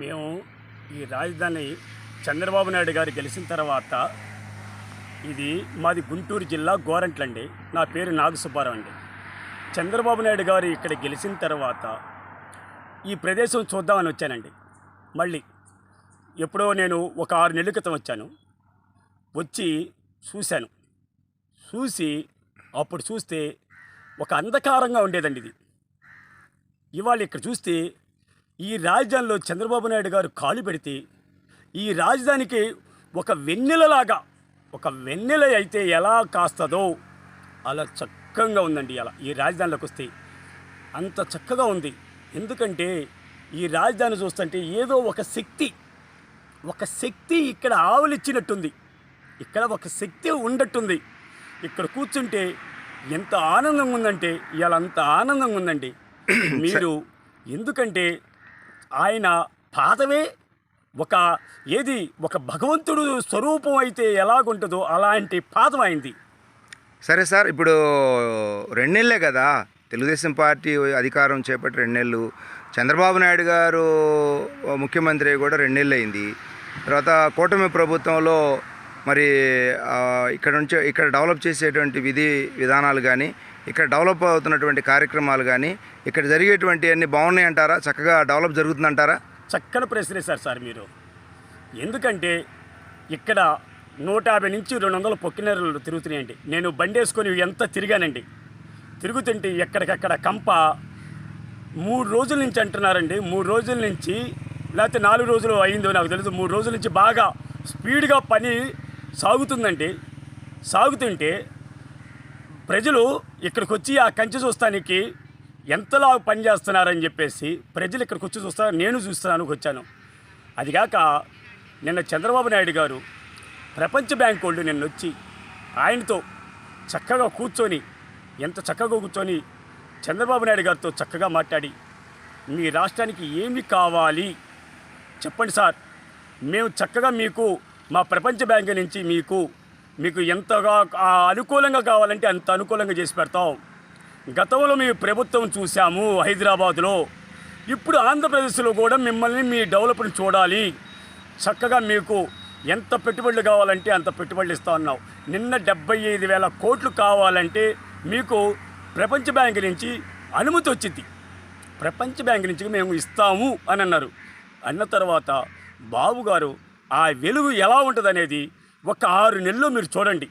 మేము ఈ రాజధాని చంద్రబాబు నాయుడు గారు గెలిచిన తర్వాత ఇది మాది గుంటూరు జిల్లా గోరంట్లండి నా పేరు నాగసుబ్బారావు అండి. చంద్రబాబు నాయుడు గారు ఇక్కడ గెలిచిన తర్వాత ఈ ప్రదేశం చూద్దామని వచ్చానండి. మళ్ళీ ఎప్పుడో నేను ఒక ఆరు నెలల క్రితం వచ్చాను. వచ్చి చూశాను. చూసి అప్పుడు చూస్తే ఒక అంధకారంగా ఉండేదండి ఇది. ఇవాళ ఇక్కడ చూస్తే ఈ రాజధానిలో చంద్రబాబు నాయుడు గారు కాలు పెడితే ఈ రాజధానికి ఒక వెన్నెలలాగా ఒక వెన్నెల అయితే ఎలా కాస్తుందో అలా చక్కగా ఉందండి అలా. ఈ రాజధానిలోకి వస్తే అంత చక్కగా ఉంది. ఎందుకంటే ఈ రాజధాని చూస్తుంటే ఏదో ఒక శక్తి ఒక శక్తి ఇక్కడ ఆవలిచ్చినట్టుంది. ఇక్కడ ఒక శక్తి ఉండట్టుంది. ఇక్కడ కూర్చుంటే ఎంత ఆనందంగా ఉందంటే ఇవాళ అంత ఆనందంగా ఉందండి. మీరు ఎందుకంటే ఆయన పాదమే ఒక ఏది ఒక భగవంతుడు స్వరూపం అయితే ఎలాగుంటుందో అలాంటి పాదం అయింది సరే సార్ ఇప్పుడు రెండేళ్ళే కదా తెలుగుదేశం పార్టీ అధికారం చేపట్టి రెండేళ్ళు చంద్రబాబు నాయుడు గారు ముఖ్యమంత్రి కూడా రెండేళ్ళు అయింది తర్వాత కూటమి ప్రభుత్వంలో మరి ఇక్కడ నుంచి ఇక్కడ డెవలప్ చేసేటువంటి విధి విధానాలు కానీ ఇక్కడ డెవలప్ అవుతున్నటువంటి కార్యక్రమాలు కానీ ఇక్కడ జరిగేటువంటి అన్ని బాగున్నాయి అంటారా? చక్కగా డెవలప్ జరుగుతుందంటారా? చక్కని ప్రశ్నిస్తారు సార్ మీరు. ఎందుకంటే ఇక్కడ నూట యాభై నుంచి రెండు వందల పొక్కినెరలు తిరుగుతున్నాయండి. నేను బండి వేసుకొని ఎంత తిరిగానండి. తిరుగుతుంటే ఎక్కడికక్కడ కంప మూడు రోజుల నుంచి అంటున్నారండి. మూడు రోజుల నుంచి లేకపోతే నాలుగు రోజులు అయిందో నాకు తెలుసు మూడు రోజుల నుంచి బాగా స్పీడ్గా పని సాగుతుందండి. సాగుతుంటే ప్రజలు ఇక్కడికి వచ్చి ఆ కంచె చూస్తానికి ఎంతలా పని చేస్తున్నారని చెప్పేసి ప్రజలు ఇక్కడికి వచ్చి చూస్తారు. నేను చూస్తున్నాను వచ్చాను. అదిగాక నిన్న చంద్రబాబు నాయుడు గారు ప్రపంచ బ్యాంక్ వాళ్ళు నిన్న వచ్చి ఆయనతో చక్కగా కూర్చొని ఎంత చక్కగా కూర్చొని చంద్రబాబు నాయుడు గారితో చక్కగా మాట్లాడి మీ రాష్ట్రానికి ఏమి కావాలి? చెప్పండి సార్. మేము చక్కగా మీకు మా ప్రపంచ బ్యాంక్ నుంచి మీకు మీకు ఎంతగా అనుకూలంగా కావాలంటే అంత అనుకూలంగా చేసి పెడతాం. గతంలో మీ ప్రభుత్వం చూసాము హైదరాబాదులో. ఇప్పుడు ఆంధ్రప్రదేశ్లో కూడా మిమ్మల్ని మీ డెవలప్ని చూడాలి. చక్కగా మీకు ఎంత పెట్టుబడులు కావాలంటే అంత పెట్టుబడులు ఇస్తా ఉన్నావు నిన్న డెబ్బై ఐదు వేల కోట్లు కావాలంటే మీకు ప్రపంచ బ్యాంక్ నుంచి అనుమతి వచ్చింది. ప్రపంచ బ్యాంక్ నుంచి మేము ఇస్తాము అని అన్నారు. అన్న తర్వాత బాబు గారు ఆ వెలుగు ఎలా ఉంటుంది అనేది ఒక ఆరు నెలలు మీరు చూడండి.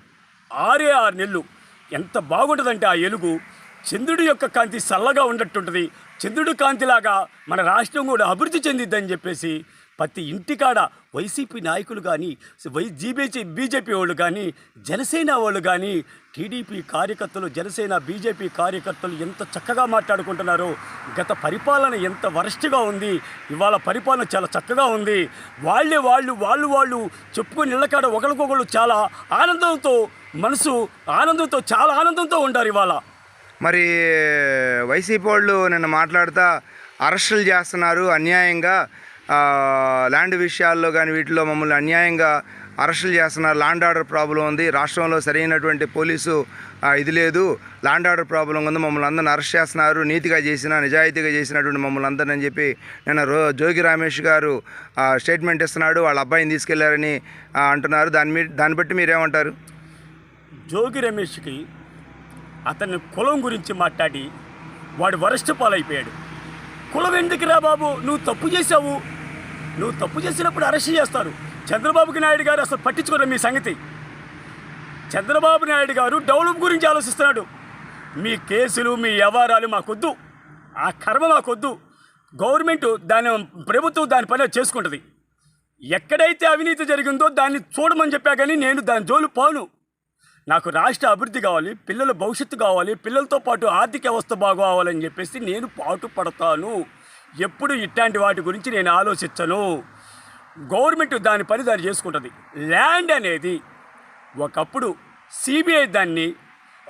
ఆరే ఆరు నెలలు. ఎంత బాగుంటుందంటే ఆ ఎలుగు చంద్రుడి యొక్క కాంతి చల్లగా ఉండట్టుంటుంది. చంద్రుడి కాంతిలాగా మన రాష్ట్రం కూడా అభివృద్ధి చెందిద్దని చెప్పేసి ప్రతి ఇంటికాడ వైసీపీ నాయకులు కానీ వై జీబీజీ బీజేపీ వాళ్ళు కానీ జనసేన వాళ్ళు కానీ టీడీపీ కార్యకర్తలు జనసేన బీజేపీ కార్యకర్తలు ఎంత చక్కగా మాట్లాడుకుంటున్నారో గత పరిపాలన ఎంత వరస్ట్గా ఉంది ఇవాళ పరిపాలన చాలా చక్కగా ఉంది. వాళ్ళే వాళ్ళు వాళ్ళు వాళ్ళు చెప్పుకొని నిలకాడ ఒకరికొకరు చాలా ఆనందంతో మనసు ఆనందంతో చాలా ఆనందంతో ఉంటారు ఇవాళ. మరి వైసీపీ వాళ్ళు నిన్న మాట్లాడుతా అరెస్టులు చేస్తున్నారు. అన్యాయంగా ల్యాండ్ విషయాల్లో కానీ వీటిలో మమ్మల్ని అన్యాయంగా అరెస్టులు చేస్తున్నారు. ల్యాండ్ ఆర్డర్ ప్రాబ్లం ఉంది. రాష్ట్రంలో సరైనటువంటి పోలీసు ఇది లేదు. ల్యాండ్ ఆర్డర్ ప్రాబ్లం ఉంది. మమ్మల్ని అందరిని అరెస్ట్ చేస్తున్నారు. నీతిగా చేసిన నిజాయితీగా చేసినటువంటి మమ్మల్ని అందరిని అని చెప్పి నిన్న రో జోగి రమేష్ గారు స్టేట్మెంట్ ఇస్తున్నాడు. వాళ్ళ అబ్బాయిని తీసుకెళ్ళారని అంటున్నారు. దాని మీ దాన్ని బట్టి మీరేమంటారు? జోగి రమేష్కి అతని కులం గురించి మాట్లాడి వాడు వరస్ట్ పాలైపోయాడు. కులం ఎందుకురా బాబు? నువ్వు తప్పు చేసావు నువ్వు తప్పు చేసినప్పుడు అరెస్ట్ చేస్తారు. చంద్రబాబుకి నాయుడు గారు అసలు పట్టించుకోరు మీ సంగతి. చంద్రబాబు నాయుడు గారు డెవలప్ గురించి ఆలోచిస్తున్నాడు. మీ కేసులు మీ వ్యవహారాలు మాకొద్దు. ఆ కర్మ మాకొద్దు. గవర్నమెంట్ దాని ప్రభుత్వం దాని పని అది చేసుకుంటుంది. ఎక్కడైతే అవినీతి జరిగిందో దాన్ని చూడమని చెప్పా కానీ నేను దాని జోలు పోను. నాకు రాష్ట్ర అభివృద్ధి కావాలి పిల్లల భవిష్యత్తు కావాలి పిల్లలతో పాటు ఆర్థిక వ్యవస్థ బాగోవాలని చెప్పేసి నేను పాటు పడతాను. ఎప్పుడు ఇట్లాంటి వాటి గురించి నేను ఆలోచించను. గవర్నమెంట్ దాని పని దాన్ని చేసుకుంటుంది. ల్యాండ్ అనేది ఒకప్పుడు సిబిఐ దాన్ని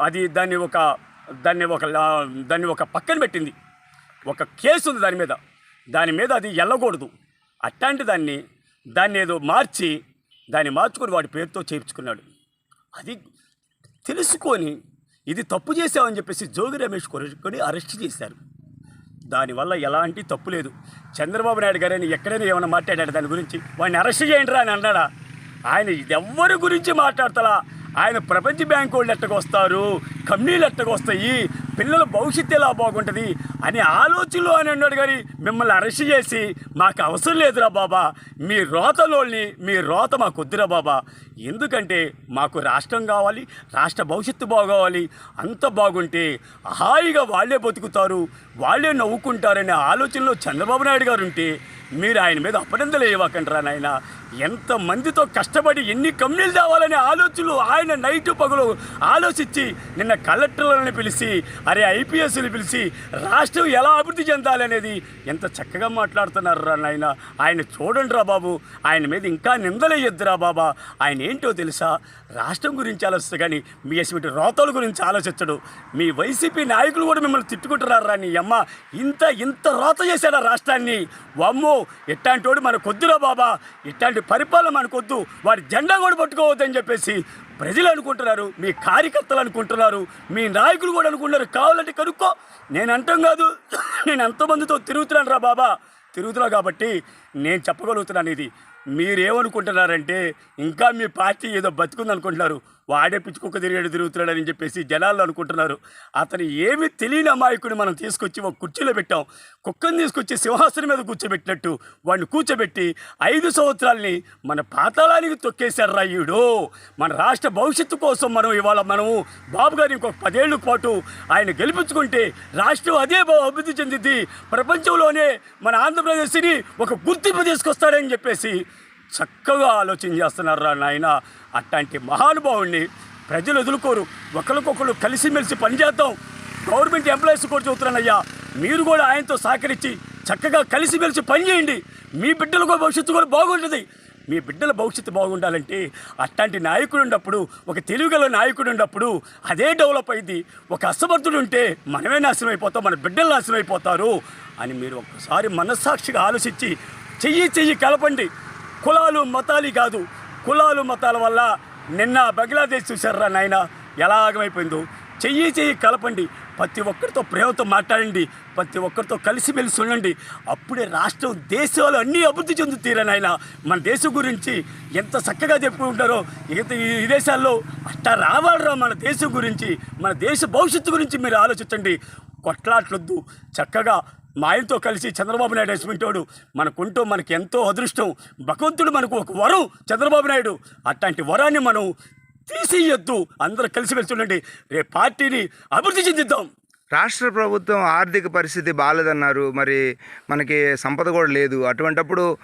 అది దాన్ని ఒక దాన్ని ఒక లా- దాన్ని ఒక పక్కన పెట్టింది. ఒక కేసు ఉంది దాని మీద. దాని మీద అది వెళ్ళకూడదు అట్లాంటి దాన్ని దాన్ని ఏదో మార్చి దాన్ని మార్చుకొని వాడి పేరుతో చేయించుకున్నాడు. అది తెలుసుకొని ఇది తప్పు చేశామని చెప్పేసి జోగి రమేష్ కొనుక్కొని అరెస్ట్ చేశారు. దానివల్ల ఎలాంటి తప్పు లేదు. చంద్రబాబు నాయుడు గారని ఎక్కడైనా ఏమైనా మాట్లాడాడు? దాని గురించి వాడిని అరెస్ట్ చేయండి రా అని అన్నాడా? ఆయన ఎవరి గురించి మాట్లాడతలా? ఆయన ప్రపంచ బ్యాంకు వాళ్ళు ఎట్టకొస్తారు కంపెనీలు వస్తాయి పిల్లల భవిష్యత్తు ఎలా బాగుంటుంది అనే ఆలోచనలు అని అన్నాడు కానీ మిమ్మల్ని అరెస్ట్ చేసి మాకు అవసరం లేదురా బాబా. మీ రోతలోని మీ రోత మాకు వద్దురా బాబా. ఎందుకంటే మాకు రాష్ట్రం కావాలి రాష్ట్ర భవిష్యత్తు బాగోవాలి. అంత బాగుంటే హాయిగా వాళ్ళే బతుకుతారు వాళ్ళే నవ్వుకుంటారనే ఆలోచనలో చంద్రబాబు నాయుడు గారు ఉంటే మీరు ఆయన మీద అపనిందలు ఇవ్వకండిరా నాయన. ఎంతమందితో కష్టపడి ఎన్ని కంపెనీలు తేవాలనే ఆలోచనలు ఆయన నైట్ పగులు ఆలోచించి నిన్న కలెక్టర్లను పిలిచి అరే ఐపీఎస్ని పిలిచి రాష్ట్రం ఎలా అభివృద్ధి చెందాలి అనేది ఎంత చక్కగా మాట్లాడుతున్నారు రా నాయన. ఆయన చూడండి రా బాబు ఆయన మీద ఇంకా నిందలేయొద్దురా బాబా. ఆయన ఏంటో తెలుసా? రాష్ట్రం గురించి ఆలోచిస్తా కానీ మీ అసలు రోతల గురించి ఆలోచించడు మీ వైసీపీ నాయకులు కూడా మిమ్మల్ని తిట్టుకుంటున్నారా నీ అమ్మ. ఇంత ఇంత రోత చేశాడా రాష్ట్రాన్ని? వమ్మో ఇట్లాంటి మన మనకొద్దురా బాబా. ఇట్లాంటి పరిపాలన మనకొద్దు. వాడి జెండా కూడా పట్టుకోవద్దని చెప్పేసి ప్రజలు అనుకుంటున్నారు మీ కార్యకర్తలు అనుకుంటున్నారు మీ నాయకులు కూడా అనుకుంటున్నారు. కావాలంటే కనుక్కో. నేను అంటాం కాదు. నేను ఎంతమందితో తిరుగుతున్నాను రా బాబా. తిరుగుతున్నా కాబట్టి నేను చెప్పగలుగుతున్నాను ఇది మీరేమనుకుంటున్నారంటే ఇంకా మీ పార్టీ ఏదో బతుకుంది అనుకుంటున్నారు వాడే పిచ్చుకుక్క తిరిగాడు తిరుగుతున్నాడని చెప్పేసి జనాలు అనుకుంటున్నారు. అతను ఏమి తెలియని అమాయకుని మనం తీసుకొచ్చి ఒక కుర్చీలో పెట్టాం. కుక్కను తీసుకొచ్చి సింహాసనం మీద కూర్చోబెట్టినట్టు వాడిని కూర్చోబెట్టి ఐదు సంవత్సరాల్ని మన పాతాళానికి తొక్కేశారు రాయుడు మన రాష్ట్ర భవిష్యత్తు కోసం మనం ఇవాళ మనము బాబు గారి ఇంకొక పదేళ్ళ పాటు ఆయన గెలిపించుకుంటే రాష్ట్రం అదే అభివృద్ధి చెందింది ప్రపంచంలోనే మన ఆంధ్రప్రదేశ్ని ఒక గుర్తింపు తీసుకొస్తాడని చెప్పేసి చక్కగా ఆలోచన చేస్తున్నారా రా నాయన? అట్లాంటి మహానుభావుణ్ణి ప్రజలు ఎదుర్కోరు. ఒకరికొకరు కలిసిమెలిసి పనిచేద్దాం. గవర్నమెంట్ ఎంప్లాయీస్ కూడా చెబుతున్నానయ్యా మీరు కూడా ఆయనతో సహకరించి చక్కగా కలిసిమెలిసి పనిచేయండి. మీ బిడ్డలకు భవిష్యత్తు కూడా బాగుంటుంది. మీ బిడ్డల భవిష్యత్తు బాగుండాలంటే అట్లాంటి నాయకుడు ఉన్నప్పుడు ఒక తెలుగుగల నాయకుడు ఉన్నప్పుడు అదే డెవలప్ అయింది. ఒక అసమర్థుడు ఉంటే మనమే నాశనం అయిపోతాం మన బిడ్డలు నాశనం అయిపోతారు అని మీరు ఒక్కసారి మనస్సాక్షిగా ఆలోచించి చెయ్యి చెయ్యి కలపండి. కులాలు మతాలు కాదు. కులాలు మతాల వల్ల నిన్న బంగ్లాదేశ్ చూసారా నాయన? ఎలా ఆగమైపోయిందో చెయ్యి చెయ్యి కలపండి. ప్రతి ఒక్కరితో ప్రేమతో మాట్లాడండి. ప్రతి ఒక్కరితో కలిసిమెలిసి ఉండండి. అప్పుడే రాష్ట్రం దేశాలు అన్నీ అభివృద్ధి చెందుతీరా నాయన. మన దేశం గురించి ఎంత చక్కగా చెప్పుకుంటారో ఇక ఈ దేశాల్లో అట్టా రావాలరా మన దేశం గురించి మన దేశ భవిష్యత్తు గురించి మీరు ఆలోచించండి. కొట్లాట్లొద్దు. చక్కగా మా ఆయనతో కలిసి చంద్రబాబు నాయుడు వేసుకుంటాడు. మనకుంటూ మనకి ఎంతో అదృష్టం. భగవంతుడు మనకు ఒక వరం చంద్రబాబు నాయుడు. అట్లాంటి వరాన్ని మనం తీసేయొద్దు అందరూ కలిసి వెళ్తుండండి రేపు పార్టీని అభివృద్ధి చెందిద్దాం. రాష్ట్ర ప్రభుత్వం ఆర్థిక పరిస్థితి బాగాలేదన్నారు మరి మనకి సంపద కూడా లేదు. అటువంటప్పుడు